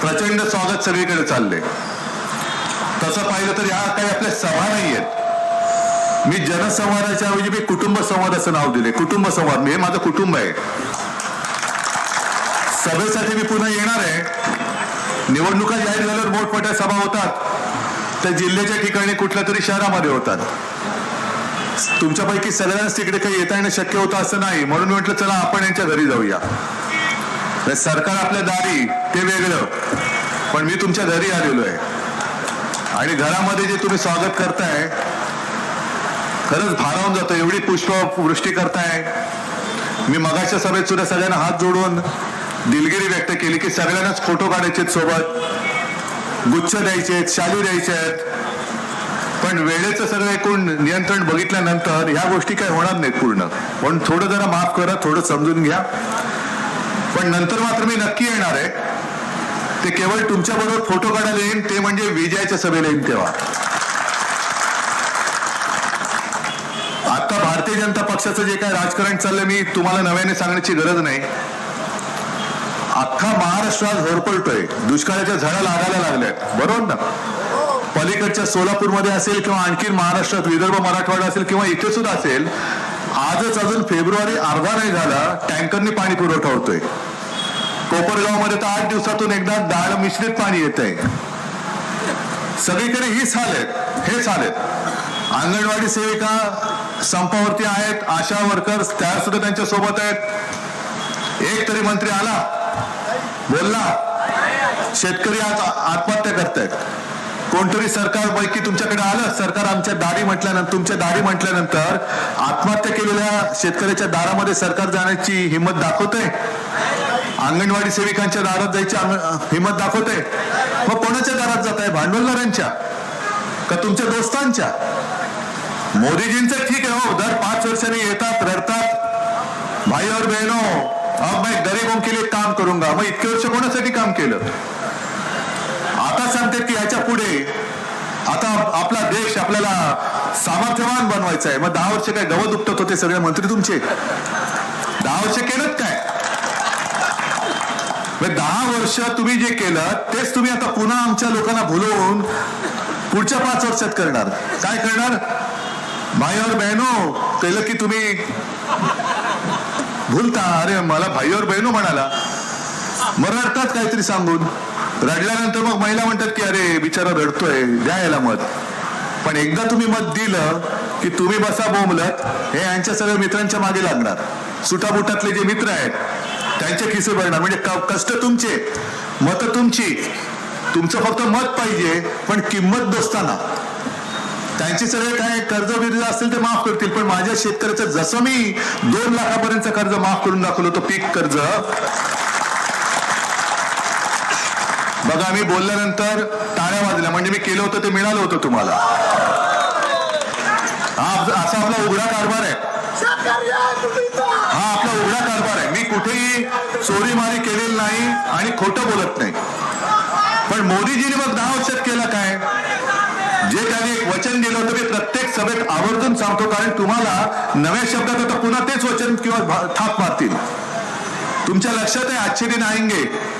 प्रचंड स्वागत सगळीकडे चाललंय. तसं पाहिलं तर या काही आपल्या सभा नाही आहेत मी जनसंवादाच्या ऐवजी मी कुटुंब संवादाचं नाव दिले कुटुंब संवाद. हे माझं कुटुंब आहे. सभेसाठी मी पुन्हा येणार आहे. निवडणुका जाहीर झाल्यावर मोठमोठ्या सभा होतात. त्या जिल्ह्याच्या ठिकाणी कुठल्या तरी शहरामध्ये होतात. तुमच्यापैकी सगळ्यांनाच तिकडे काही येता येणं शक्य होतं असं नाही. म्हणून म्हटलं चला आपण यांच्या घरी जाऊया. तर सरकार आपल्या दारी ते वेगळं. पण मी तुमच्या घरी आलेलो आहे. आणि घरामध्ये जे तुम्ही स्वागत करताय खरंच भारावून जातो एवढी पुष्पवृष्टी करताय. मी मगाच्या सभेत सुद्धा सगळ्यांना हात जोडून दिलगिरी व्यक्त केली की सगळ्यांनाच फोटो काढायचे सोबत. गुच्छ द्यायचे आहेत शालू द्यायचे आहेत. पण वेळेचं सगळं एकूण नियंत्रण बघितल्यानंतर ह्या गोष्टी काही होणार नाहीत पूर्ण. पण थोडं जरा माफ करा थोडं समजून घ्या. पण नंतर मात्र मी नक्की येणार आहे. ते केवळ तुमच्या बरोबर फोटो काढायला येईन ते म्हणजे विजयाच्या सभेला येईन तेव्हा. आता भारतीय जनता पक्षाचं जे काय राजकारण चाललंय मी तुम्हाला नव्याने सांगण्याची गरज नाही. अख्खा महाराष्ट्र आज होरपळतोय दुष्काळाच्या झळा लागायला लागल्यात. बरोबर ना? पलीकडच्या सोलापूरमध्ये असेल किंवा आणखी महाराष्ट्रात विदर्भ मराठवाडा असेल किंवा इथे सुद्धा असेल आजच अजून फेब्रुवारी अर्धा नाही झाला टँकरनी पाणी पुरवठा होतोय. कोपरगावमध्ये तर आठ दिवसातून एकदा डाळ मिश्रित पाणी येत आहे सगळीकडे हीच हाल आहेत हेच हाल आहेत. अंगणवाडी सेविका संपावरती आहेत आशा वर्कर्स त्या सुद्धा त्यांच्यासोबत आहेत. एक तरी मंत्री आला. बोलला. शेतकरी आज आत्महत्या करतायत. कोणतरी सरकार पैकी तुमच्याकडे आलं सरकार आमच्या दारी म्हटल्यानंतर तुमच्या दारी म्हटल्यानंतर आत्महत्या केलेल्या शेतकऱ्याच्या दारामध्ये सरकार जाण्याची हिंमत दाखवतंय? अंगणवाडी सेविकांच्या दारात जायची हिंमत दाखवते मग कोणाच्या दारात जात आहे भांडवलदारांच्या? का तुमच्या दोस्तांच्या? मोदीजींचं ठीक आहे हो दर पाच वर्षांनी येतात रडतात. भाई और बहनो अब मैं गरीबों के लिए काम करूंगा. मग इतके वर्ष कोणासाठी काम केलं? मला सांगते की याच्यापुढे. आता आपला देश आपल्याला सामर्थ्यवान बनवायचा आहे मग दहा वर्ष काय गवत उपटत होते सगळे मंत्री तुमचे? दहा वर्ष केलं काय? दहा वर्ष तुम्ही जे केलं तेच तुम्ही आता पुन्हा आमच्या लोकांना भुलवून पुढच्या पाच वर्षात करणार. काय करणार? भाईवर और केलं की तुम्ही भूलता. अरे मला भाईवर और म्हणाला. मग काहीतरी सांगून. रडल्यानंतर मग महिला म्हणतात की अरे बिचारा रडतोय द्या याला मत पण एकदा तुम्ही मत दिलं की तुम्ही बसा बोंबलत हे यांच्या सगळ्या मित्रांच्या मागे लागणार. सुटाबुटातले जे मित्र आहेत त्यांचे खिसे भरणार. म्हणजे कष्ट तुमचे मत तुमची. तुमचं फक्त मत पाहिजे पण किंमत दोस्ताना. त्यांचे सगळे काय कर्ज बिर्ज असतील ते माफ करतील पण माझ्या शेतकऱ्याचं जसं मी दोन लाखापर्यंत कर्ज माफ करून दाखवलं होतं पीक कर्ज बघा मी बोलल्यानंतर टाळ्या वाजल्या. म्हणजे मी केलं होतं ते मिळालं होतं तुम्हाला. हा असा आपला उघडा कारभार आहे. हा आपला उघडा कारभार आहे. मी कुठेही चोरीमारी केलेली नाही आणि खोटं बोलत नाही. पण मोदीजीने मग दहा वर्षात केलं काय? जे काही एक वचन दिलं होतं ते प्रत्येक सभेत आवर्जून सांगतो कारण तुम्हाला नव्या शब्दात आता पुन्हा तेच वचन किंवा थाप मारतील. तुमच्या लक्षात आहे आश्चर्य नाहींगे आएंगे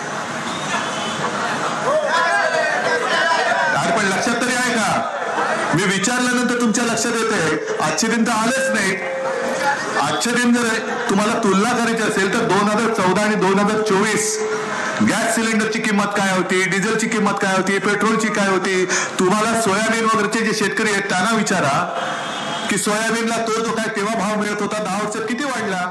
अरे पण लक्षात तरी आहे का मी विचारल्यानंतर तुमच्या लक्षात येते आजचे दिन तर आलेच नाही आजचे दिन जर तुम्हाला तुलना करायची असेल तर दोन हजार चौदा आणि दोन हजार चोवीस गॅस सिलेंडरची किंमत काय होती डिझेलची किंमत काय होती पेट्रोलची काय होती तुम्हाला सोयाबीन वगैरेचे जे शेतकरी आहेत त्यांना विचारा की सोयाबीनला तो जो काय तेव्हा भाव मिळत होता दहा वर्षात किती वाढला?